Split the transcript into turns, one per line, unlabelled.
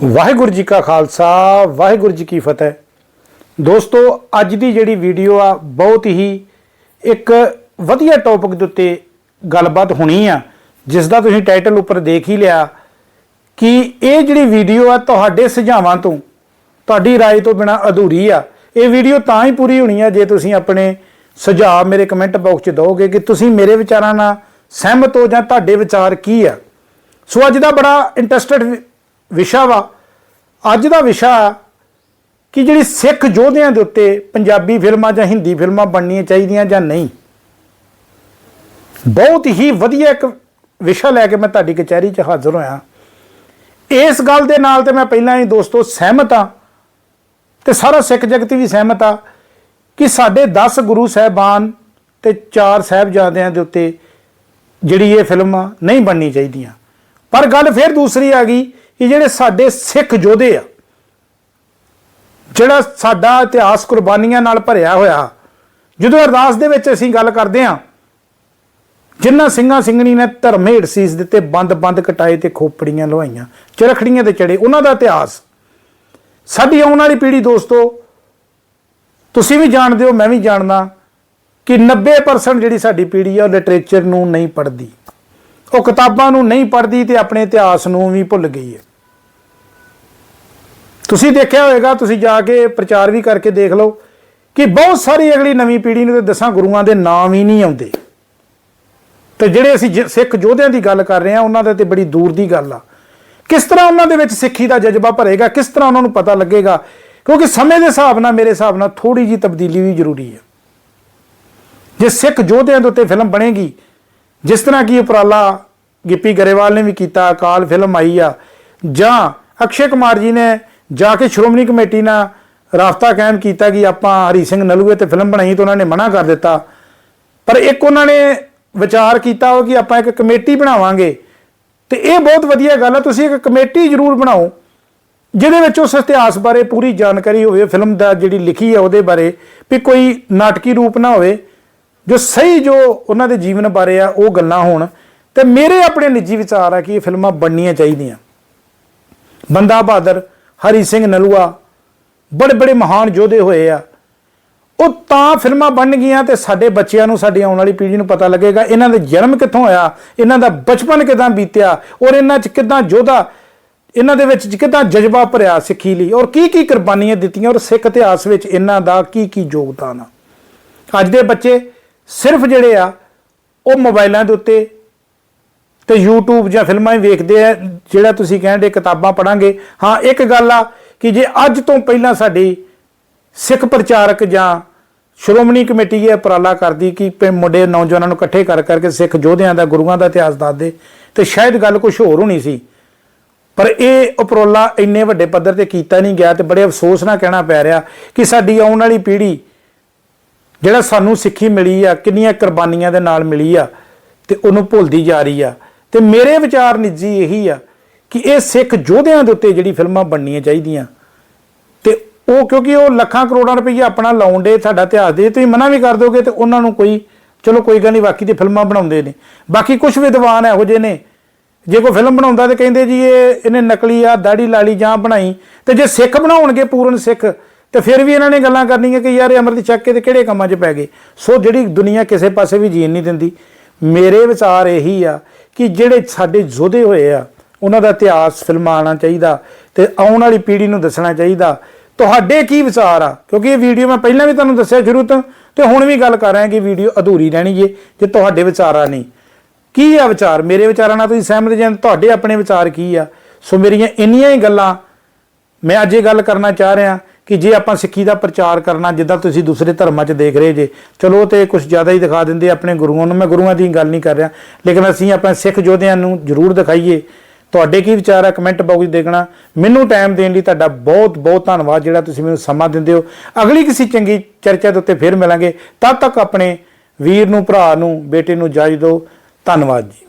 ਵਾਹਿਗੁਰੂ ਜੀ ਕਾ ਖਾਲਸਾ ਵਾਹਿਗੁਰੂ ਜੀ ਕੀ ਫਤਿਹ ਦੋਸਤੋ ਅੱਜ ਦੀ ਜਿਹੜੀ ਵੀਡੀਓ ਆ ਬਹੁਤ ਹੀ ਇੱਕ ਵਧੀਆ ਟੌਪਿਕ ਦੇ ਉੱਤੇ ਗੱਲਬਾਤ ਹੋਣੀ ਆ ਜਿਸ ਦਾ ਤੁਸੀਂ ਟਾਈਟਲ ਉੱਪਰ ਦੇਖ ਹੀ ਲਿਆ ਕਿ ਇਹ ਜਿਹੜੀ ਵੀਡੀਓ ਆ ਤੁਹਾਡੇ ਸੁਝਾਵਾਂ ਤੋਂ ਤੁਹਾਡੀ رائے ਤੋਂ ਬਿਨਾ ਅਧੂਰੀ ਆ ਇਹ ਵੀਡੀਓ ਤਾਂ ਹੀ ਪੂਰੀ ਹੋਣੀ ਆ ਜੇ ਤੁਸੀਂ ਆਪਣੇ ਸੁਝਾਅ ਮੇਰੇ ਕਮੈਂਟ ਬਾਕਸ 'ਚ ਦਿਓਗੇ ਕਿ ਤੁਸੀਂ ਮੇਰੇ ਵਿਚਾਰਾਂ ਨਾਲ ਸਹਿਮਤ ਹੋ ਜਾਂ ਤੁਹਾਡੇ ਵਿਚਾਰ ਕੀ ਆ ਸੋ ਅੱਜ ਦਾ ਬੜਾ ਇੰਟਰਸਟਿਡ ਵਿਸ਼ਾ ਵਾ। ਅੱਜ ਦਾ ਵਿਸ਼ਾ ਕਿ ਜਿਹੜੀ ਸਿੱਖ ਯੋਧਿਆਂ ਦੇ ਉੱਤੇ ਪੰਜਾਬੀ ਫਿਲਮਾਂ ਜਾਂ ਹਿੰਦੀ ਫਿਲਮਾਂ ਬਣਨੀਆਂ ਚਾਹੀਦੀਆਂ ਜਾਂ ਨਹੀਂ। ਬਹੁਤ ਹੀ ਵਧੀਆ ਇੱਕ ਵਿਸ਼ਾ ਲੈ ਕੇ ਮੈਂ ਤੁਹਾਡੀ ਕਚਹਿਰੀ 'ਚ ਹਾਜ਼ਰ ਹੋਇਆ। ਇਸ ਗੱਲ ਦੇ ਨਾਲ ਤੇ ਮੈਂ ਪਹਿਲਾਂ ਹੀ ਦੋਸਤੋ ਸਹਿਮਤ ਆ ਤੇ ਸਾਰਾ ਸਿੱਖ ਜਗਤ ਵੀ ਸਹਿਮਤ ਆ ਕਿ ਸਾਡੇ 10 ਗੁਰੂ ਸਾਹਿਬਾਨ ਤੇ 4 ਸਾਹਿਬਜ਼ਾਦਿਆਂ ਦੇ ਉੱਤੇ ਜਿਹੜੀ ਇਹ ਫਿਲਮ ਆ ਨਹੀਂ ਬਣਨੀ ਚਾਹੀਦੀਆਂ। ਪਰ ਗੱਲ ਫਿਰ ਦੂਸਰੀ ਆ ਗਈ ਕਿ ਜਿਹੜੇ ਸਾਡੇ ਸਿੱਖ ਯੋਧੇ ਆ, ਜਿਹੜਾ ਸਾਡਾ ਇਤਿਹਾਸ ਕੁਰਬਾਨੀਆਂ ਨਾਲ ਭਰਿਆ ਹੋਇਆ, ਜਦੋਂ ਅਰਦਾਸ ਦੇ ਵਿੱਚ ਅਸੀਂ ਗੱਲ ਕਰਦੇ ਆ ਜਿਨ੍ਹਾਂ ਸਿੰਘਾਂ ਸਿੰਘਣੀ ਨੇ ਧਰਮ ਹੇਠ ਸੀਸ ਦਿੱਤੇ ਬੰਦ-ਬੰਦ ਕਟਾਏ ਤੇ ਖੋਪੜੀਆਂ ਲਵਾਈਆਂ, ਚਰਖੜੀਆਂ ਤੇ ਚੜੇ, ਉਹਨਾਂ ਦਾ ਇਤਿਹਾਸ। ਸਾਡੀ ਆਉਣ ਵਾਲੀ ਪੀੜ੍ਹੀ ਦੋਸਤੋ, ਤੁਸੀਂ ਵੀ ਜਾਣਦੇ ਹੋ, ਮੈਂ ਵੀ ਜਾਣਦਾ ਕਿ 90% ਜਿਹੜੀ ਸਾਡੀ ਪੀੜ੍ਹੀ ਆ, ਉਹ ਲਿਟਰੇਚਰ ਨੂੰ ਨਹੀਂ ਪੜ੍ਹਦੀ। ਉਹ ਕਿਤਾਬਾਂ ਨੂੰ ਨਹੀਂ ਪੜ੍ਹਦੀ ਤੇ ਆਪਣੇ ਇਤਿਹਾਸ ਨੂੰ ਵੀ ਭੁੱਲ ਗਈ ਹੈ। ਤੁਸੀਂ ਦੇਖਿਆ ਹੋਵੇਗਾ ਤੁਸੀਂ ਜਾ ਕੇ ਪ੍ਰਚਾਰ ਵੀ ਕਰਕੇ ਦੇਖ ਲਓ ਕਿ ਬਹੁਤ ਸਾਰੀ ਅਗਲੀ ਨਵੀਂ ਪੀੜ੍ਹੀ ਨੂੰ ਤੇ ਦਸਾਂ ਗੁਰੂਆਂ ਦੇ ਨਾਮ ਹੀ ਨਹੀਂ ਆਉਂਦੇ। ਤੇ ਜਿਹੜੇ ਅਸੀਂ ਜ- ਸਿੱਖ ਯੋਧਿਆਂ ਦੀ ਗੱਲ ਕਰ ਰਹੇ ਹਾਂ, ਉਹਨਾਂ ਦਾ ਤੇ ਬੜੀ ਦੂਰ ਦੀ ਗੱਲ ਆ। ਕਿਸ ਤਰ੍ਹਾਂ ਉਹਨਾਂ ਦੇ ਵਿੱਚ ਸਿੱਖੀ ਦਾ ਜਜ਼ਬਾ ਭਰੇਗਾ, ਕਿਸ ਤਰ੍ਹਾਂ ਉਹਨਾਂ ਨੂੰ ਪਤਾ ਲੱਗੇਗਾ? ਕਿਉਂਕਿ ਸਮੇਂ ਦੇ ਹਿਸਾਬ ਨਾਲ, ਮੇਰੇ ਹਿਸਾਬ ਨਾਲ ਥੋੜੀ ਜੀ ਤਬਦੀਲੀ ਵੀ ਜ਼ਰੂਰੀ ਹੈ। ਜੇ ਸਿੱਖ ਯੋਧਿਆਂ ਦੇ ਉੱਤੇ ਫਿਲਮ ਬਣੇਗੀ, ਜਿਸ ਤਰ੍ਹਾਂ ਕੀ ਉਪਰਾਲਾ ਗਿੱਪੀ ਗਰੇਵਾਲ ਨੇ ਵੀ ਕੀਤਾ, ਅਕਾਲ ਫਿਲਮ ਆਈ ਆ, ਜਾਂ ਅਕਸ਼ੇ ਕੁਮਾਰ ਜੀ ਨੇ ਜਾ ਕੇ ਸ਼੍ਰੋਮਣੀ ਕਮੇਟੀ ਨਾਲ ਰਾਫਤਾ ਕਾਇਮ ਕੀਤਾ ਕਿ ਆਪਾਂ ਹਰੀ ਸਿੰਘ ਨਲੂਏ ਤੇ ਫਿਲਮ ਬਣਾਈ ਤਾਂ ਉਹਨਾਂ ਨੇ ਮਨਾ ਕਰ ਦਿੱਤਾ। ਪਰ ਇੱਕ ਉਹਨਾਂ ਨੇ ਵਿਚਾਰ ਕੀਤਾ ਉਹ ਕਿ ਆਪਾਂ ਇੱਕ ਕਮੇਟੀ ਬਣਾਵਾਂਗੇ। ਤੇ ਇਹ ਬਹੁਤ ਵਧੀਆ ਗੱਲ ਹੈ ਤੁਸੀਂ ਇੱਕ ਕਮੇਟੀ ਜ਼ਰੂਰ ਬਣਾਓ, ਜਿਹਦੇ ਵਿੱਚ ਉਸ ਇਤਿਹਾਸ ਬਾਰੇ ਪੂਰੀ ਜਾਣਕਾਰੀ ਹੋਵੇ, ਫਿਲਮ ਦਾ ਜਿਹੜੀ ਲਿਖੀ ਹੈ ਉਹਦੇ ਬਾਰੇ, ਵੀ ਕੋਈ ਨਾਟਕੀ ਰੂਪ ਨਾ ਹੋਵੇ, ਜੋ ਸਹੀ ਜੋ ਉਹਨਾਂ ਦੇ ਜੀਵਨ ਬਾਰੇ ਆ, ਉਹ ਗੱਲਾਂ ਹੋਣ। ਤੇ ਮੇਰੇ ਆਪਣੇ ਨਿੱਜੀ ਵਿਚਾਰ ਆ ਕਿ ਇਹ ਫਿਲਮਾਂ ਬਣਨੀਆਂ ਚਾਹੀਦੀਆਂ। ਬੰਦਾ ਬਹਾਦਰ ਹਰੀ ਸਿੰਘ ਨਲੂਆ ਬੜੇ ਬੜੇ ਮਹਾਨ ਯੋਧੇ ਹੋਏ ਆ। ਉਹ ਤਾਂ ਫਿਲਮਾਂ ਬਣ ਗਈਆਂ ਤੇ ਸਾਡੇ ਬੱਚਿਆਂ ਨੂੰ ਸਾਡੀ ਆਉਣ ਵਾਲੀ ਪੀੜ੍ਹੀ ਨੂੰ ਪਤਾ ਲੱਗੇਗਾ ਇਹਨਾਂ ਦੇ ਜਨਮ ਕਿੱਥੋਂ ਹੋਇਆ, ਇਹਨਾਂ ਦਾ ਬਚਪਨ ਕਿਦਾਂ ਬੀਤਿਆ, ਔਰ ਇਹਨਾਂ 'ਚ ਕਿਦਾਂ ਯੋਧਾ, ਇਹਨਾਂ ਦੇ ਵਿੱਚ ਕਿਦਾਂ ਜਜ਼ਬਾ ਭਰਿਆ ਸਿੱਖੀ ਲਈ, ਔਰ ਕੀ ਕੀ ਕੁਰਬਾਨੀਆਂ ਦਿੱਤੀਆਂ, ਔਰ ਸਿੱਖ ਇਤਿਹਾਸ ਵਿੱਚ ਇਹਨਾਂ ਦਾ ਕੀ ਕੀ ਯੋਗਦਾਨ ਆ। ਅੱਜ ਦੇ ਬੱਚੇ ਸਿਰਫ ਜਿਹੜੇ ਆ, ਉਹ ਮੋਬਾਈਲਾਂ ਦੇ ਉੱਤੇ ਤੇ YouTube ਜਾਂ ਫਿਲਮਾਂ ਹੀ ਵੇਖਦੇ ਆ ਜਿਹੜਾ ਤੁਸੀਂ ਕਹਿੰਦੇ ਕਿਤਾਬਾਂ ਪੜਾਂਗੇ ਹਾਂ, ਇੱਕ ਗੱਲ ਆ ਕਿ ਜੇ ਅੱਜ ਤੋਂ ਪਹਿਲਾਂ ਸਾਡੀ ਸਿੱਖ ਪ੍ਰਚਾਰਕ ਜਾਂ ਸ਼੍ਰੋਮਣੀ ਕਮੇਟੀ ਇਹ ਉਪਰਾਲਾ ਕਰਦੀ ਕਿ ਮੁੰਡੇ ਨੌਜਵਾਨਾਂ ਨੂੰ ਇਕੱਠੇ ਕਰ ਕਰਕੇ ਸਿੱਖ ਯੋਧਿਆਂ ਦਾ, ਗੁਰੂਆਂ ਦਾ ਇਤਿਹਾਸ ਦੱਸਦੇ ਤੇ ਸ਼ਾਇਦ ਗੱਲ ਕੁਝ ਹੋਰ ਹੋਣੀ ਸੀ। ਪਰ ਇਹ ਉਪਰਾਲਾ ਇੰਨੇ ਵੱਡੇ ਪੱਧਰ ਤੇ ਕੀਤਾ ਨਹੀਂ ਗਿਆ ਤੇ ਬੜੇ ਅਫਸੋਸ ਨਾਲ ਕਹਿਣਾ ਪੈ ਰਿਹਾ ਕਿ ਸਾਡੀ ਆਉਣ ਵਾਲੀ ਪੀੜ੍ਹੀ ਜਿਹੜਾ ਸਾਨੂੰ ਸਿੱਖੀ ਮਿਲੀ ਆ, ਕਿੰਨੀਆਂ ਕੁਰਬਾਨੀਆਂ ਦੇ ਨਾਲ ਮਿਲੀ ਆ, ਤੇ ਉਹਨੂੰ ਭੁੱਲਦੀ ਜਾ ਰਹੀ ਆ। ਤੇ ਮੇਰੇ ਵਿਚਾਰ ਨਿੱਜੀ ਇਹੀ ਆ ਕਿ ਇਹ ਸਿੱਖ ਯੋਧਿਆਂ ਦੇ ਉੱਤੇ ਜਿਹੜੀ ਫਿਲਮਾਂ ਬਣਨੀਆਂ ਚਾਹੀਦੀਆਂ। ਤੇ ਉਹ ਕਿਉਂਕਿ ਉਹ ਲੱਖਾਂ ਕਰੋੜਾਂ ਰੁਪਏ ਆਪਣਾ ਲਾਉਣ ਲਾਉਂਦੇ ਸਾਡਾ ਇਤਿਹਾਸ ਦੇ, ਤੁਸੀਂ ਮਨਾ ਵੀ ਕਰ ਦੋਗੇ ਤੇ ਉਹਨਾਂ ਨੂੰ ਕੋਈ ਚਲੋ ਕੋਈ ਗੱਲ ਨਹੀਂ, ਬਾਕੀ ਦੀ ਫਿਲਮਾਂ ਬਣਾਉਂਦੇ ਨੇ। ਬਾਕੀ ਕੁਝ ਵਿਦਵਾਨ ਇਹੋ ਜਿਹੇ ਨੇ। ਜੇ ਕੋਈ ਫਿਲਮ ਬਣਾਉਂਦਾ ਤੇ ਕਹਿੰਦੇ ਜੀ ਇਹ ਇਹਨੇ ਨਕਲੀ ਆ, ਦਾੜੀ ਲਾਲੀ ਜਾਂ ਬਣਾਈ। ਤੇ ਜੇ ਸਿੱਖ ਬਣਾਉਣਗੇ, ਪੂਰਨ ਸਿੱਖ, ਤੇ ਫਿਰ ਵੀ ਇਹਨਾਂ ਨੇ ਗੱਲਾਂ ਕਰਨੀਆਂ ਕਿ ਯਾਰ ਇਹ ਅੰਮ੍ਰਿਤ ਛਕ ਕੇ ਤੇ ਕਿਹੜੇ ਕੰਮਾਂ 'ਚ ਪੈ ਗਏ? ਸੋ ਜਿਹੜੀ ਦੁਨੀਆ ਕਿਸੇ ਪਾਸੇ ਵੀ ਜੀਣ ਨਹੀਂ ਦਿੰਦੀ। ਮੇਰੇ ਵਿਚਾਰ ਇਹੀ ਆ ਕਿ ਜਿਹੜੇ ਸਾਡੇ ਯੋਧੇ ਹੋਏ ਆ ਉਹਨਾਂ ਦਾ ਇਤਿਹਾਸ ਫਿਲਮਾਂ ਆਉਣਾ ਚਾਹੀਦਾ ਤੇ ਆਉਣ ਵਾਲੀ ਪੀੜ੍ਹੀ ਨੂੰ ਦੱਸਣਾ ਚਾਹੀਦਾ। ਤੁਹਾਡੇ ਕੀ ਵਿਚਾਰ ਆ? ਕਿਉਂਕਿ ਇਹ ਵੀਡੀਓ ਮੈਂ ਪਹਿਲਾਂ ਵੀ ਤੁਹਾਨੂੰ ਦੱਸਿਆ ਸ਼ੁਰੂ ਤੋਂ ਤੇ ਹੁਣ ਵੀ ਗੱਲ ਕਰ ਰਿਹਾ ਕਿ ਵੀਡੀਓ ਅਧੂਰੀ ਰਹਿਣੀ ਜੇ ਜੇ ਤੁਹਾਡੇ ਵਿਚਾਰਾਂ ਨਹੀਂ ਕੀ ਆ ਵਿਚਾਰ? ਮੇਰੇ ਵਿਚਾਰਾਂ ਨਾਲ ਤੁਸੀਂ ਸਹਿਮਤ ਜਾਂ, ਤੁਹਾਡੇ ਆਪਣੇ ਵਿਚਾਰ ਕੀ ਆ? ਸੋ ਮੇਰੀਆਂ ਇੰਨੀਆਂ ਹੀ ਗੱਲਾਂ ਮੈਂ ਅੱਜ ਇਹ ਗੱਲ ਕਰਨਾ ਚਾਹ ਰਿਹਾ ਕਿ ਜੇ ਆਪਾਂ ਸਿੱਖੀ ਦਾ ਪ੍ਰਚਾਰ ਕਰਨਾ, ਜਿੱਦਾਂ ਤੁਸੀਂ ਦੂਸਰੇ ਧਰਮਾਂ 'ਚ ਦੇਖ ਰਹੇ ਜੇ, ਚਲੋ ਤੇ ਕੁਝ ਜ਼ਿਆਦਾ ਹੀ ਦਿਖਾ ਦਿੰਦੇ ਆਪਣੇ ਗੁਰੂਆਂ ਨੂੰ। ਮੈਂ ਗੁਰੂਆਂ ਦੀ ਗੱਲ ਨਹੀਂ ਕਰ ਰਿਹਾ, ਲੇਕਿਨ ਅਸੀਂ ਆਪਾਂ ਸਿੱਖ ਯੋਧਿਆਂ ਨੂੰ ਜ਼ਰੂਰ ਦਿਖਾਈਏ। ਤੁਹਾਡੇ ਕੀ ਵਿਚਾਰ ਆ? ਕਮੈਂਟ ਬਾਕਸ ਦੇਖਣਾ। ਮੈਨੂੰ ਟਾਈਮ ਦੇਣ ਲਈ ਤੁਹਾਡਾ ਬਹੁਤ ਬਹੁਤ ਧੰਨਵਾਦ, ਜਿਹੜਾ ਤੁਸੀਂ ਮੈਨੂੰ ਸਮਾਂ ਦਿੰਦੇ ਹੋ। ਅਗਲੀ ਕਿਸੇ ਚੰਗੀ ਚਰਚਾ ਦੇ ਉੱਤੇ ਫਿਰ ਮਿਲਾਂਗੇ। ਤਦ ਤੱਕ ਆਪਣੇ ਵੀਰ ਨੂੰ, ਭਰਾ ਨੂੰ, ਬੇਟੇ ਨੂੰ ਇਜਾਜ਼ਤ ਦਿਓ। ਧੰਨਵਾਦ ਜੀ।